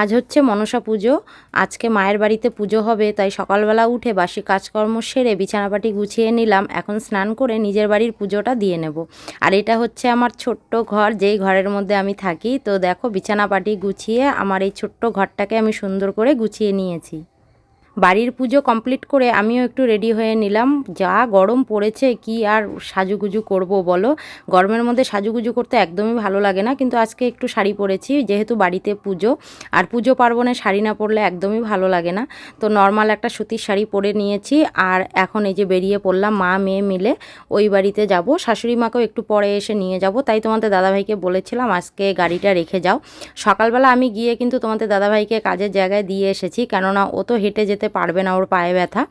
আজ হচ্ছে মনসা পুজো। আজকে মায়ের বাড়িতে পুজো হবে, তাই সকালবেলা উঠে বাসি কাজকর্ম সেরে বিছানাপাটি গুছিয়ে নিলাম। এখন স্নান করে নিজের বাড়ির পুজোটা দিয়ে নেব। আর এটা হচ্ছে আমার ছোট্ট ঘর, যেই ঘরের মধ্যে আমি থাকি। তো দেখো, বিছানাপাটি গুছিয়ে আমার এই ছোট্ট ঘরটাকে আমি সুন্দর করে গুছিয়ে নিয়েছি। বাড়ির পুজো কমপ্লিট করে আমিও একটু রেডি হয়ে নিলাম। যা গরম পড়েছে, কি আর সাজুগুজু করব বলো? গরমের মধ্যে সাজুগুজু করতে একদমই ভালো লাগে না, কিন্তু আজকে একটু শাড়ি পরেছি, যেহেতু বাড়িতে পুজো। আর পুজো পার্বণে শাড়ি না পরলে একদমই ভালো লাগে না। তো নর্মাল একটা সুতির শাড়ি পরে নিয়েছি, আর এখন এই যে বেরিয়ে পড়লাম মা, মেয়ে মিলে, ওই বাড়িতে যাব। শাশুড়ি মাকেও একটু পরে এসে নিয়ে যাব। তাই তোমাদের দাদাভাইকে বলেছিলাম, আজকে গাড়িটা রেখে যাও। সকালবেলা আমি গিয়ে কিন্তু তোমাদের দাদাভাইকে কাজের জায়গায় দিয়ে এসেছি, কেননা ও তো হেঁটে যেতে পারবে না ওর পায়ে ব্যথা।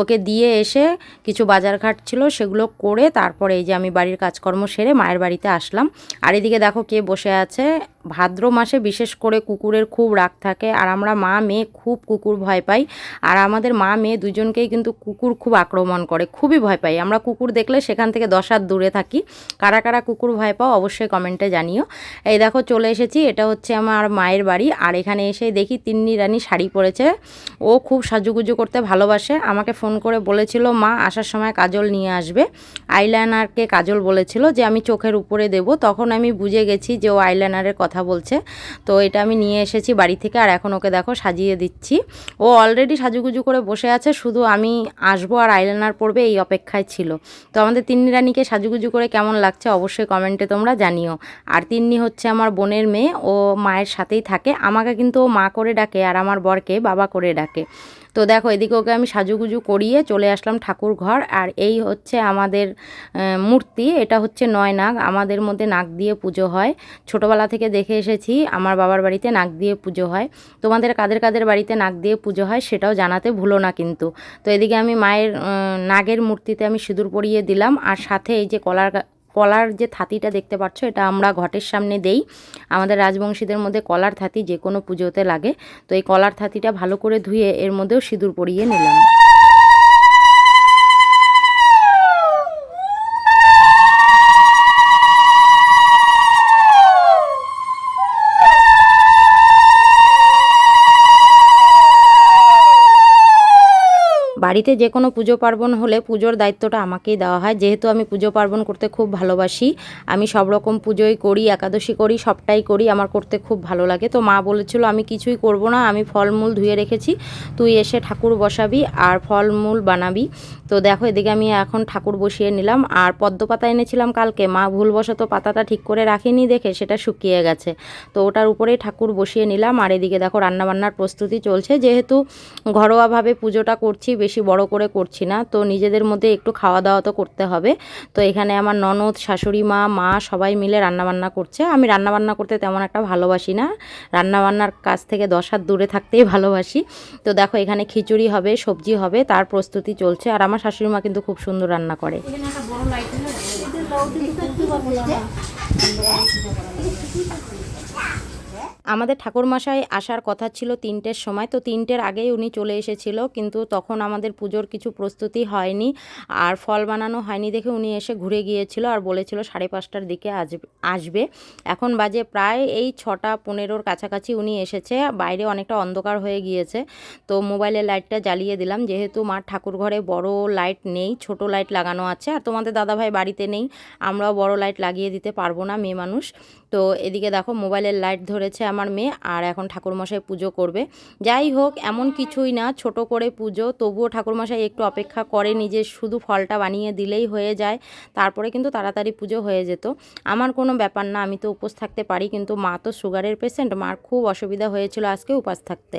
ওকে দিয়ে এসে কিছু বাজার ঘাট ছিল সেগুলো করে তারপরে এই যে আমি বাড়ির কাজকর্ম সেরে মায়ের বাড়িতে আসলাম। আর এদিকে দেখো কে বসে আছে। ভাদ্র মাসে বিশেষ করে কুকুরের খুব রাগ থাকে আর আমরা মা, মেয়ে খুব কুকুর ভয় পাই। আর আমাদের মা, মেয়ে দুজনকেই কিন্তু কুকুর খুব আক্রমণ করে, খুবই ভয় পাই। আমরা কুকুর দেখলে সেখান থেকে দশ হাত দূরে থাকি। কারা কারা কুকুর ভয় পাও অবশ্যই কমেন্টে জানিও। এই দেখো চলে এসেছি, এটা হচ্ছে আমার মায়ের বাড়ি। আর এখানে এসে দেখি তিন্নি রানী শাড়ি পরেছে। ও খুব সাজুগুজু করতে ভালোবাসে। আমাকে ফোন করে বলেছিল, মা, আসার সময় কাজল নিয়ে আসবে। আইলাইনারকে কাজল বলেছিল যে, আমি চোখের উপরে দেব। তখন আমি বুঝে গেছি যে, ও আইলাইনারের কথা বলছে। তো এটা আমি নিয়ে এসেছি বাড়ি থেকে আর এখন ওকে দেখো সাজিয়ে দিচ্ছি। ও অলরেডি সাজুগুজু করে বসে আছে, শুধু আমি আসব আর আইলাইনার পরবে এই অপেক্ষায় ছিল। তো আমাদের তিন্নি রানীকে সাজুগুজু করে কেমন লাগছে অবশ্যই কমেন্টে তোমরা জানিও। আর তিন্নি হচ্ছে আমার বোনের মেয়ে, ও মায়ের সাথেই থাকে। আমাকে কিন্তু ও মা করে ডাকে আর আমার বরকে বাবা করে ডাকে। তো দেখো, এদিকে ওকে আমি সাজুগুজু করিয়ে চলে আসলাম ঠাকুর ঘর। আর এই হচ্ছে আমাদের মূর্তি। এটা হচ্ছে নয় নাগ। আমাদের মধ্যে নাক দিয়ে পুজো হয়। ছোটোবেলা থেকে দেখে এসেছি, আমার বাবার বাড়িতে নাক দিয়ে পুজো হয়। তোমাদের কাদের কাদের বাড়িতে নাক দিয়ে পুজো হয় সেটাও জানাতে ভুলো না কিন্তু। তো এদিকে আমি মায়ের নাগের মূর্তিতে আমি সিঁদুর পরিয়ে দিলাম। আর সাথে এই যে কলার কলার যে থাতিটা দেখতে পাচ্ছ এটা আমরা ঘটের সামনে দেই। আমাদের রাজবংশীদের মধ্যে কলার থাতি যে কোনো পুজোতে লাগে। তো এই কলার থাতিটা ভালো করে ধুয়ে এর মধ্যেও সিঁদুর পরিয়ে নিলাম। বাড়িতে যে কোনো পুজো পার্বণ হলে পুজোর দায়িত্বটা আমাকেই দেওয়া হয়। যেহেতু আমি পুজো পার্বণ করতে খুব ভালোবাসি, আমি সব রকম পুজোই করি, একাদশী করি, সবটাই করি, আমার করতে খুব ভালো লাগে। তো মা বলেছিল, আমি কিছুই করব না, আমি ফলমূল ধুয়ে রেখেছি, তুই এসে ঠাকুর বসাবি আর ফলমূল বানাবি। তো দেখো, এদিকে আমি এখন ঠাকুর বসিয়ে নিলাম। আর পদ্ম পাতা এনেছিলাম কালকে। মা ভুলবশত পাতাটা ঠিক করে রাখিনি দেখে সেটা শুকিয়ে গেছে। তো ওটার উপরেই ঠাকুর বসিয়ে নিলাম। আর এদিকে দেখো, রান্নাবান্নার প্রস্তুতি চলছে। যেহেতু ঘরোয়াভাবে পুজোটা করছি, বেশি বড় করে করছি না। তো নিজেদের মধ্যে একটু খাওয়া দাওয়া তো করতে হবে। তো এখানে আমার ননদ, শাশুড়ি, মা মা সবাই মিলে রান্নাবান্না করছে। আমি রান্নাবান্না করতে তেমন একটা ভালোবাসি না। রান্নাবান্নার কাছ থেকে দশ হাত দূরে থাকতেই ভালোবাসি। তো দেখো এখানে খিচুড়ি হবে, সবজি হবে, তার প্রস্তুতি চলছে। আর আমার শাশুড়ি মা কিন্তু খুব সুন্দর রান্না করে। আমাদের ঠাকুরমশাই আসার কথা ছিল তিনটের সময়, তো তিনটের আগেই উনি চলে এসেছিল, কিন্তু তখন আমাদের পুজোর কিছু প্রস্তুতি হয়নি আর ফল বানানো হয়নি দেখে উনি এসে ঘুরে গিয়েছিল আর বলেছিল সাড়ে পাঁচটার দিকে আসবে। এখন বাজে প্রায় এই ছটা পনেরোর কাছাকাছি উনি এসেছে, বাইরে অনেকটা অন্ধকার হয়ে গিয়েছে, তো মোবাইলের লাইটটা জ্বালিয়ে দিলাম। যেহেতু মার ঠাকুর ঘরে বড় লাইট নেই, ছোট লাইট লাগানো আছে আর তোমাদের দাদাভাই বাড়িতে নেই, আমরাও বড় লাইট লাগিয়ে দিতে পারব না, মেয়ে মানুষ। তো এদিকে দেখো মোবাইলের লাইট ধরেছে আমার মেয়ে আর এখন ঠাকুরমশাই পুজো করবে। যাই হোক, এমন কিছুই না, ছোট করে পুজো, তবুও ঠাকুরমশাই একটু অপেক্ষা করে, নিজে শুধু ফলটা বানিয়ে দিলেই হয়ে যায়, তারপরে কিন্তু তাড়াতাড়ি পুজো হয়ে যেত। আমার কোনো ব্যাপার না, আমি তো উপোস থাকতে পারি, কিন্তু মা তো সুগারের পেশেন্ট মার খুব অসুবিধা হয়েছিল আজকে উপাস থাকতে।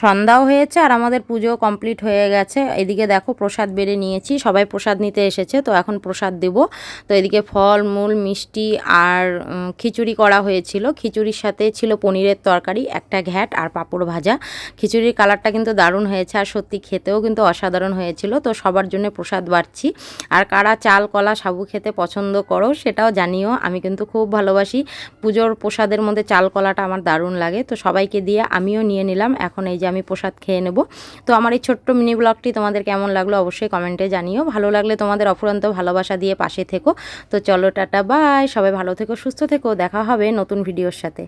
সন্ধ্যাও হয়েছে আর আমাদের পুজো কমপ্লিট হয়ে গেছে। এদিকে দেখো প্রসাদ বেড়ে নিয়েছি, সবাই প্রসাদ নিতে এসেছে, তো এখন প্রসাদ দেব। তো এদিকে ফল, মূল, মিষ্টি আর খিচুড়ি করা হয়েছিল। খিচুড়ির সাথে ছিল পনিরের তরকারি, একটা ঘ্যাট আর পাঁপড় ভাজা। খিচুড়ির কালারটা কিন্তু দারুণ হয়েছে আর সত্যি খেতেও কিন্তু অসাধারণ হয়েছিল, তো সবার জন্য প্রসাদ বাড়ছি। আর কারা চাল, কলা, সাবু খেতে পছন্দ করো সেটাও জানিও, আমি কিন্তু খুব ভালোবাসি। পুজোর প্রসাদের মধ্যে চাল, কলাটা আমার দারুণ লাগে, তো সবাইকে দিয়ে আমিও নিয়ে নিলাম। এখন এই যে আমি প্রসাদ খেয়ে নেব। তো আমার এই ছোট্ট মিনি ব্লগটি তোমাদের কেমন লাগল অবশ্যই কমেন্টে জানিও। ভালো লাগলে তোমাদের অফুরন্ত ভালোবাসা দিয়ে পাশে থেকো। তো চলো টাটা, বাই। সবাই ভালো থেকো, সুস্থ থেকো। দেখা হবে নতুন ভিডিওর সাথে।